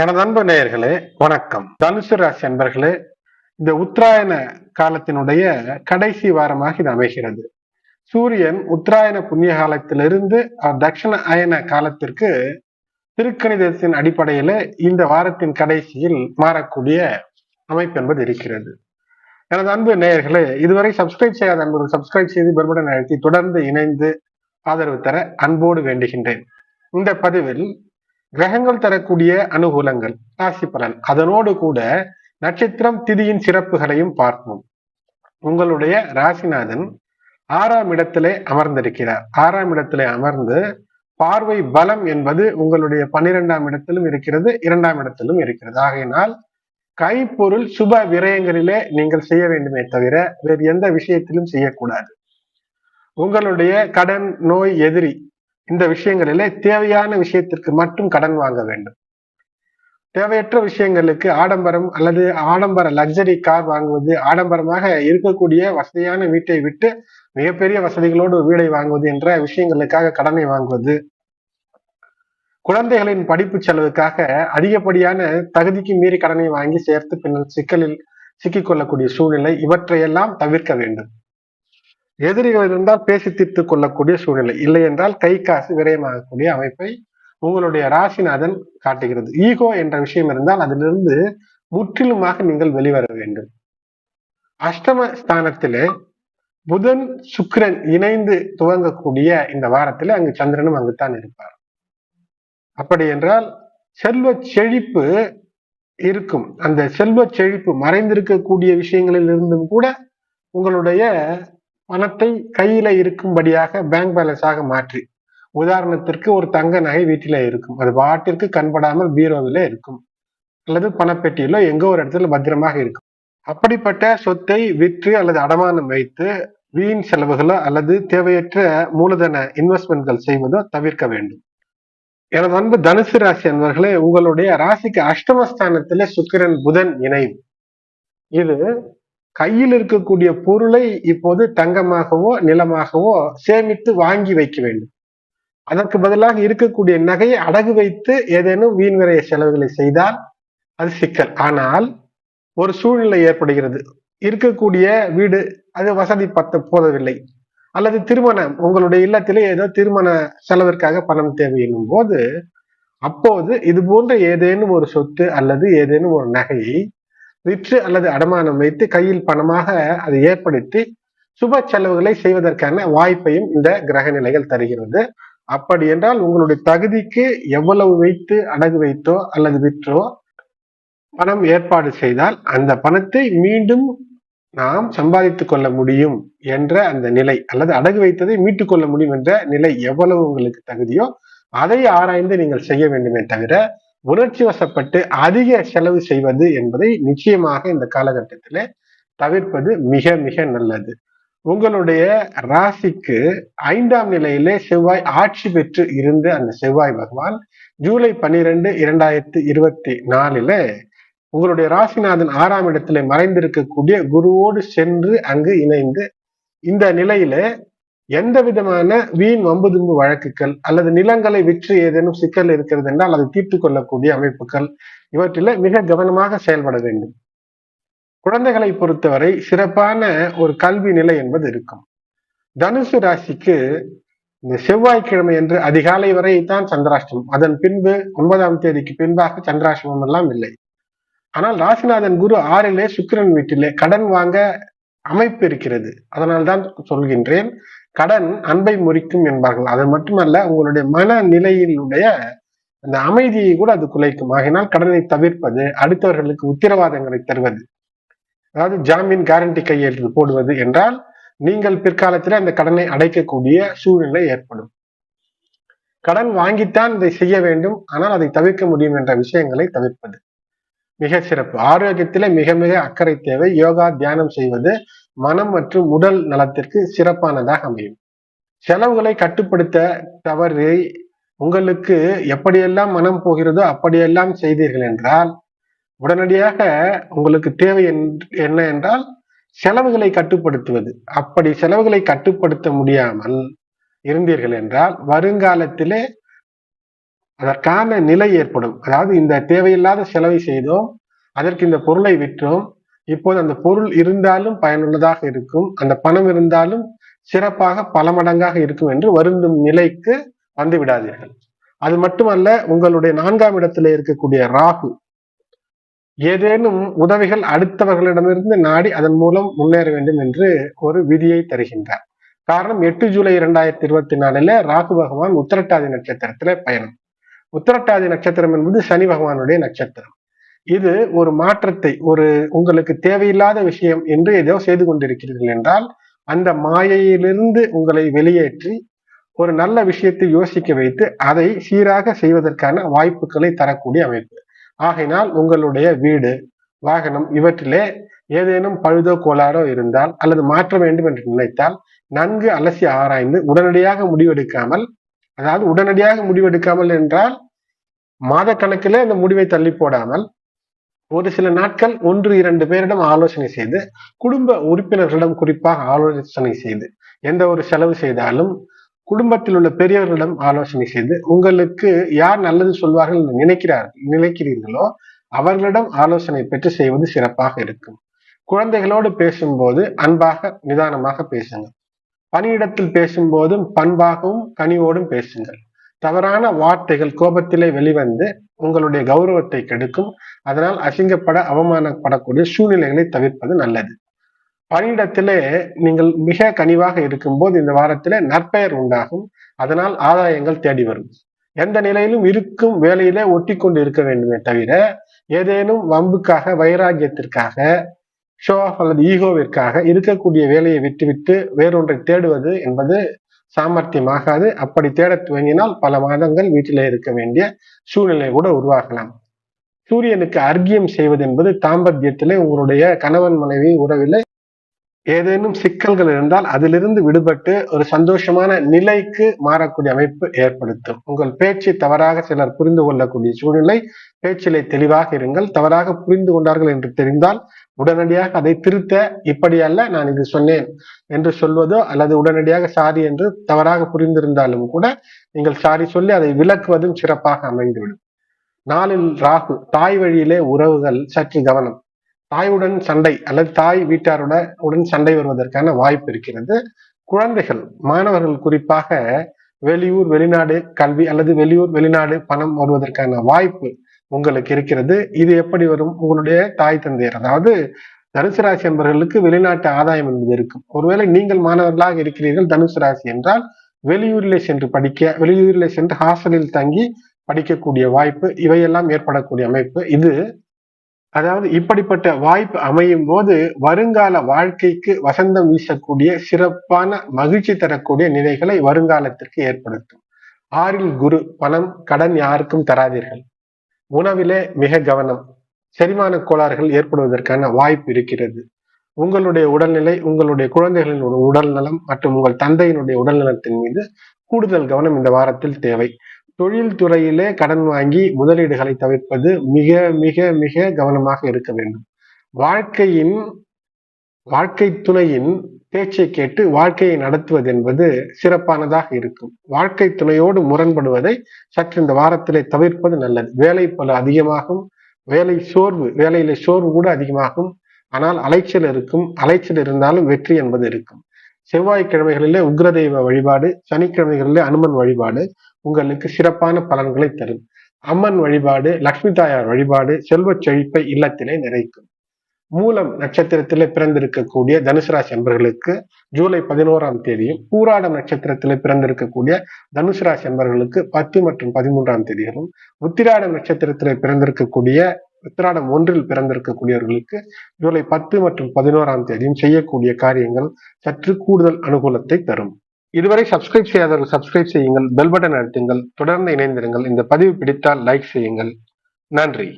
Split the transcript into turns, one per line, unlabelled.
எனது அன்பு நேயர்களே வணக்கம். தனுசு ராசி அன்பர்களே இந்த உத்தராயண காலத்தினுடைய கடைசி வாரமாக இது அமைகிறது. சூரியன் உத்தராயண புண்ணிய காலத்திலிருந்து அவர் தட்சிண அயன காலத்திற்கு திருக்கணிதத்தின் அடிப்படையில இந்த வாரத்தின் கடைசியில் மாறக்கூடிய அமைப்பு என்பது இருக்கிறது. எனது அன்பு நேயர்களே இதுவரை சப்ஸ்கிரைப் செய்யாத அன்பர்கள் சப்ஸ்கிரைப் செய்து பெருமடன் அழுத்தி தொடர்ந்து இணைந்து ஆதரவு தர அன்போடு வேண்டுகின்றேன். இந்த பதிவில் கிரகங்கள் தரக்கூடிய அனுகூலங்கள் ராசி பலன். அதனோடு கூட நட்சத்திரம் திதியின் சிறப்புகளையும் பார்ப்போம். உங்களுடைய ராசிநாதன் ஆறாம் இடத்திலே அமர்ந்திருக்கிறார். ஆறாம் இடத்திலே அமர்ந்து பார்வை பலம் என்பது உங்களுடைய பன்னிரெண்டாம் இடத்திலும் இருக்கிறது இரண்டாம் இடத்திலும் இருக்கிறது. ஆகையினால் கைப்பொருள் சுப விரயங்களிலே நீங்கள் செய்ய வேண்டுமே தவிர வேறு எந்த விஷயத்திலும் செய்யக்கூடாது. உங்களுடைய கடன் நோய் எதிரி இந்த விஷயங்களிலே தேவையான விஷயத்திற்கு மட்டும் கடன் வாங்க வேண்டும். தேவையற்ற விஷயங்களுக்கு ஆடம்பரம் அல்லது ஆடம்பர லக்ஸரி கார் வாங்குவது ஆடம்பரமாக இருக்கக்கூடிய வசதியான வீட்டை விட்டு மிகப்பெரிய வசதிகளோடு வீடை வாங்குவது என்ற விஷயங்களுக்காக கடனை வாங்குவது. குழந்தைகளின் படிப்பு செலவுக்காக அதிகப்படியான தகுதிக்கு மீறி கடனை வாங்கி சேர்த்து பின்னர் சிக்கலில் சிக்கிக்கொள்ளக்கூடிய சூழ்நிலை இவற்றையெல்லாம் தவிர்க்க வேண்டும். எதிரிகள் இருந்தால் பேசி தீர்த்து கொள்ளக்கூடிய சூழ்நிலை. இல்லை என்றால் கை காசு விரயமாகக்கூடிய அமைப்பை உங்களுடைய ராசிநாதன் காட்டுகிறது. ஈகோ என்ற விஷயம் இருந்தால் அதிலிருந்து முற்றிலுமாக நீங்கள் வெளிவர வேண்டும். அஷ்டம ஸ்தானத்திலே புதன் சுக்கிரன் இணைந்து துவங்கக்கூடிய இந்த வாரத்தில் அங்கு சந்திரனும் அங்குத்தான் இருப்பார். அப்படி என்றால் செல்வ செழிப்பு இருக்கும். அந்த செல்வ செழிப்பு மறைந்திருக்கக்கூடிய விஷயங்களில் இருந்தும் கூட உங்களுடைய பணத்தை கையில இருக்கும்படியாக பேங்க் பேலன்ஸாக மாற்றி. உதாரணத்திற்கு ஒரு தங்க நகை வீட்டில இருக்கும். அது பாட்டிற்கு கண்படாமல் பீரோவில இருக்கும். அல்லது பணப்பெட்டியிலோ எங்கோ ஒரு இடத்துல பத்திரமாக இருக்கும். அப்படிப்பட்ட சொத்தை விற்று அல்லது அடமானம் வைத்து வீண் செலவுகளோ அல்லது தேவையற்ற மூலதன இன்வெஸ்ட்மெண்ட்கள் செய்வதோ தவிர்க்க வேண்டும். எனது அன்பு தனுசு ராசி அன்பர்களே உங்களுடைய ராசிக்கு அஷ்டமஸ்தானத்திலே சுக்கிரன் புதன் இணையும் இது கையில் இருக்கக்கூடிய பொருளை இப்போது தங்கமாகவோ நிலமாகவோ சேமித்து வாங்கி வைக்க வேண்டும். அதற்கு பதிலாக இருக்கக்கூடிய நகையை அடகு வைத்து ஏதேனும் வீண்விரைய செலவுகளை செய்தால் அது சிக்கல். ஆனால் ஒரு சூழ்நிலை ஏற்படுகிறது. இருக்கக்கூடிய வீடு அது வசதி பத்த போதவில்லை. அல்லது திருமணம் உங்களுடைய இல்லத்திலே ஏதோ திருமண செலவிற்காக பணம் தேவை என்னும் போது அப்போது இது போன்ற ஏதேனும் ஒரு சொத்து அல்லது ஏதேனும் ஒரு நகையை விற்று அல்லது அடமானம் வைத்து கையில் பணமாக அதை ஏற்படுத்தி சுப செலவுகளை செய்வதற்கான வாய்ப்பையும் இந்த கிரக நிலைகள் தருகிறது. அப்படி என்றால் உங்களுடைய தகுதிக்கு எவ்வளவு வைத்து அடகு வைத்தோ அல்லது விற்றோ பணம் ஏற்பாடு செய்தால் அந்த பணத்தை மீண்டும் நாம் சம்பாதித்துக் கொள்ள முடியும் என்ற அந்த நிலை அல்லது அடகு வைத்ததை மீட்டுக் கொள்ள முடியும் என்ற நிலை எவ்வளவு உங்களுக்கு தகுதியோ அதை ஆராய்ந்து நீங்கள் செய்ய வேண்டுமே தவிர உணர்ச்சி வசப்பட்டு அதிக செலவு செய்வது என்பதை நிச்சயமாக இந்த காலகட்டத்திலே தவிர்ப்பது மிக மிக நல்லது. உங்களுடைய ராசிக்கு ஐந்தாம் நிலையிலே செவ்வாய் ஆட்சி பெற்று இருந்த அந்த செவ்வாய் பகவான் ஜூலை பன்னிரெண்டு இரண்டாயிரத்தி இருபத்தி நாலுல உங்களுடைய ராசிநாதன் ஆறாம் இடத்துல மறைந்திருக்கக்கூடிய குருவோடு சென்று அங்கு இணைந்து இந்த நிலையில எந்த விதமான வீண் வம்பு தும்பு வழக்குகள் அல்லது நிலங்களை விற்று ஏதேனும் சிக்கல் இருக்கிறது என்றால் அதை தீர்த்து கொள்ளக்கூடிய அமைப்புகள் இவற்றில மிக கவனமாக செயல்பட வேண்டும். குழந்தைகளை பொறுத்தவரை சிறப்பான ஒரு கல்வி நிலை என்பது இருக்கும். தனுசு ராசிக்கு இந்த செவ்வாய்க்கிழமை என்று அதிகாலை வரை தான் சந்திராஷ்டமம். அதன் பின்பு ஒன்பதாம் தேதிக்கு பின்பாக சந்திராஷ்டமம் எல்லாம் இல்லை. ஆனால் ராசிநாதன் குரு ஆறிலே சுக்கிரன் வீட்டிலே கடன் வாங்க அமைப்பு இருக்கிறது. அதனால்தான் சொல்கின்றேன். கடன் அன்பை முறிக்கும் என்பார்கள். அது மட்டுமல்ல உங்களுடைய மனநிலையினுடைய அந்த அமைதியை கூட அது குலைக்கும். ஆகினால் கடனை தவிர்ப்பது அடுத்தவர்களுக்கு உத்தரவாதங்களை தருவது அதாவது ஜாமீன் கேரண்டி கையெழுத்து போடுவது என்றால் நீங்கள் பிற்காலத்தில் அந்த கடனை அடைக்கக்கூடிய சூழ்நிலை ஏற்படும். கடன் வாங்கித்தான் இதை செய்ய வேண்டும் ஆனால் அதை தவிர்க்க முடியும் என்ற விஷயங்களை தவிர்ப்பது. மிக சிறப்பு. ஆரோக்கியத்தில மிக மிக அக்கறை தேவை. யோகா தியானம் செய்வது மனம் மற்றும் உடல் நலத்திற்கு சிறப்பானதாக அமையும். செலவுகளை கட்டுப்படுத்த தவறு உங்களுக்கு எப்படியெல்லாம் மனம் போகிறதோ அப்படியெல்லாம் செய்தீர்கள் என்றால் உடனடியாக உங்களுக்கு தேவை என்ன என்றால் செலவுகளை கட்டுப்படுத்துவது. அப்படி செலவுகளை கட்டுப்படுத்த முடியாமல் இருந்தீர்கள் என்றால் வருங்காலத்திலே அதற்கான நிலை ஏற்படும். அதாவது இந்த தேவையில்லாத செலவை செய்தோம் அதற்கு இந்த பொருளை விற்றோம் இப்போது அந்த பொருள் இருந்தாலும் பயனுள்ளதாக இருக்கும் அந்த பணம் இருந்தாலும் சிறப்பாக பல மடங்காக இருக்கும் என்று வருந்தும் நிலைக்கு வந்து விடாதீர்கள். அது மட்டுமல்ல உங்களுடைய நான்காம் இடத்துல இருக்கக்கூடிய ராகு ஏதேனும் உதவிகள் அடுத்தவர்களிடமிருந்து நாடி அதன் மூலம் முன்னேற வேண்டும் என்று ஒரு விதியை தருகின்றார். காரணம் எட்டு ஜூலை இரண்டாயிரத்தி இருபத்தி நாலுல ராகு பகவான் உத்திரட்டாதி நட்சத்திரத்துல பயணம். உத்தரட்டாதி நட்சத்திரம் என்பது சனி பகவானுடைய நட்சத்திரம். இது ஒரு மாற்றத்தை ஒரு உங்களுக்கு தேவையில்லாத விஷயம் என்று ஏதோ செய்து கொண்டிருக்கிறீர்கள் என்றால் அந்த மாயையிலிருந்து உங்களை வெளியேற்றி ஒரு நல்ல விஷயத்தை யோசிக்க வைத்து அதை சீராக செய்வதற்கான வாய்ப்புகளை தரக்கூடிய அமைப்பு. ஆகையினால் உங்களுடைய வீடு வாகனம் இவற்றிலே ஏதேனும் பழுதோ கோளாறோ இருந்தால் அல்லது மாற்ற வேண்டும் என்று நினைத்தால் நன்கு அலசி ஆராய்ந்து உடனடியாக முடிவெடுக்காமல் அதாவது உடனடியாக முடிவெடுக்காமல் என்றால் மாத கணக்கில் இந்த முடிவை தள்ளி போடாமல் ஒரு சில நாட்கள் ஒன்று இரண்டு பேரிடம் ஆலோசனை செய்து குடும்ப உறுப்பினர்களிடம் குறிப்பாக ஆலோசனை செய்து எந்த ஒரு செலவு செய்தாலும் குடும்பத்தில் உள்ள பெரியவர்களிடம் ஆலோசனை செய்து உங்களுக்கு யார் நல்லது சொல்வார்கள் நினைக்கிறார் நினைக்கிறீர்களோ அவர்களிடம் ஆலோசனை பெற்று செய்வது சிறப்பாக இருக்கும். குழந்தைகளோடு பேசும்போது அன்பாக நிதானமாக பேசுங்கள். பணியிடத்தில் பேசும்போதும் பண்பாகவும் கனிவோடும் பேசுங்கள். தவறான வார்த்தைகள் கோபத்திலே வெளிவந்து உங்களுடைய கௌரவத்தை கெடுக்கும். அதனால் அசிங்கப்பட அவமானப்படக்கூடிய சூழ்நிலைகளை தவிர்ப்பது நல்லது. பணியிடத்திலே நீங்கள் மிக கனிவாக இருக்கும்போது இந்த வாரத்திலே நற்பெயர் உண்டாகும். அதனால் ஆதாயங்கள் தேடி வரும். எந்த நிலையிலும் இருக்கும் வேலையிலே ஒட்டி கொண்டு இருக்க வேண்டுமே தவிர ஏதேனும் வம்புக்காக வைராக்கியத்திற்காக ஷோ ஆஃப் அல்லது ஈகோவிற்காக இருக்கக்கூடிய வேலையை விட்டுவிட்டு வேறொன்றை தேடுவது என்பது சாமர்த்தியமாகாது. அப்படி தேட துவங்கினால் பல மாதங்கள் வீட்டிலே இருக்க வேண்டிய சூழ்நிலை கூட உருவாகலாம். சூரியனுக்கு அர்க்கியம் செய்வது என்பது தாம்பத்தியத்திலே உங்களுடைய கணவன் மனைவி உறவிலே ஏதேனும் சிக்கல்கள் இருந்தால் அதிலிருந்து விடுபட்டு ஒரு சந்தோஷமான நிலைக்கு மாறக்கூடிய அமைப்பு ஏற்படுத்தும். உங்கள் பேச்சு தவறாக சிலர் புரிந்து கொள்ளக்கூடிய சூழ்நிலை பேச்சிலே தெளிவாக இருங்கள். தவறாக புரிந்து கொண்டார்கள் என்று தெரிந்தால் உடனடியாக அதை திருத்த இப்படி அல்ல நான் இது சொன்னேன் என்று சொல்வதோ அல்லது உடனடியாக சாரி என்று தவறாக புரிந்திருந்தாலும் கூட நீங்கள் சாரி சொல்லி அதை விளக்குவதும் சிறப்பாக அமைந்துவிடும். நாளில் ராகு தாய் வழியிலே உறவுகள் சற்று கவனம். தாயுடன் சண்டை அல்லது தாய் வீட்டாரோட உடன் சண்டை வருவதற்கான வாய்ப்பு இருக்கிறது. குழந்தைகள் மாணவர்கள் குறிப்பாக வெளியூர் வெளிநாடு கல்வி அல்லது வெளியூர் வெளிநாடு பணம் வருவதற்கான வாய்ப்பு உங்களுக்கு இருக்கிறது. இது எப்படி வரும்? உங்களுடைய தாய் தந்தையர் அதாவது தனுசு ராசி என்பவர்களுக்கு வெளிநாட்டு ஆதாயம் என்பது இருக்கும். ஒருவேளை நீங்கள் மாணவர்களாக இருக்கிறீர்கள் தனுசு ராசி என்றால் வெளியூரிலே சென்று படிக்க வெளியூரிலே சென்று ஹாஸ்டலில் தங்கி படிக்கக்கூடிய வாய்ப்பு இவையெல்லாம் ஏற்படக்கூடிய அமைப்பு. இது அதாவது இப்படிப்பட்ட வாய்ப்பு அமையும் போது வருங்கால வாழ்க்கைக்கு வசந்தம் வீசக்கூடிய சிறப்பான மகிழ்ச்சி தரக்கூடிய நிலைகளை வருங்காலத்திற்கு ஏற்படுத்தும். ஆறில் குரு பணம் கடன் யாருக்கும் தராதீர்கள். உணவிலே மிக கவனம். செரிமான கோளாறுகள் ஏற்படுவதற்கான வாய்ப்பு இருக்கிறது. உங்களுடைய உடல்நிலை உங்களுடைய குழந்தைகளின் உடல் நலம் மற்றும் உங்கள் தந்தையினுடைய உடல் நலத்தின் மீது கூடுதல் கவனம் இந்த வாரத்தில் தேவை. தொழில் துறையிலே கடன் வாங்கி முதலீடுகளை தவிர்ப்பது மிக மிக மிக கவனமாக இருக்க வேண்டும். வாழ்க்கையின் வாழ்க்கை துணையின் பேச்சை கேட்டு வாழ்க்கையை நடத்துவது என்பது சிறப்பானதாக இருக்கும். வாழ்க்கை துணையோடு முரண்படுவதை சற்று இந்த வாரத்திலே தவிர்ப்பது நல்லது. வேலை பல அதிகமாகும் வேலை சோர்வு வேலையில சோர்வு கூட அதிகமாகும். ஆனால் அலைச்சல் இருக்கும் அலைச்சல் இருந்தாலும் வெற்றி என்பது இருக்கும். செவ்வாய்க்கிழமைகளிலே உக்ரதெய்வ வழிபாடு சனிக்கிழமைகளிலே அனுமன் வழிபாடு உங்களுக்கு சிறப்பான பலன்களை தரும். அம்மன் வழிபாடு லக்ஷ்மி தாயார் வழிபாடு செல்வ செழிப்பை இல்லத்திலே நிறைக்கும். மூலம் நட்சத்திரத்திலே பிறந்திருக்கக்கூடிய தனுசு ராசி அன்பர்களுக்கு ஜூலை பதினோராம் தேதியும் பூராடம் நட்சத்திரத்திலே பிறந்திருக்கக்கூடிய தனுசு ராசி அன்பர்களுக்கு பத்து மற்றும் பதிமூன்றாம் தேதிகளும் உத்திராடம் நட்சத்திரத்திலே பிறந்திருக்கக்கூடிய உத்திராடம் ஒன்றில் பிறந்திருக்கக்கூடியவர்களுக்கு ஜூலை பத்து மற்றும் பதினோராம் தேதியும் செய்யக்கூடிய காரியங்கள் சற்று கூடுதல் அனுகூலத்தை தரும். இதுவரை சப்ஸ்கிரைப் செய்யாதவர்கள் சப்ஸ்கிரைப் செய்யுங்கள் பெல் பட்டன் அழுத்துங்கள் தொடர்ந்து இணைந்திருங்கள். இந்த பதிவு பிடித்தால் லைக் செய்யுங்கள். நன்றி.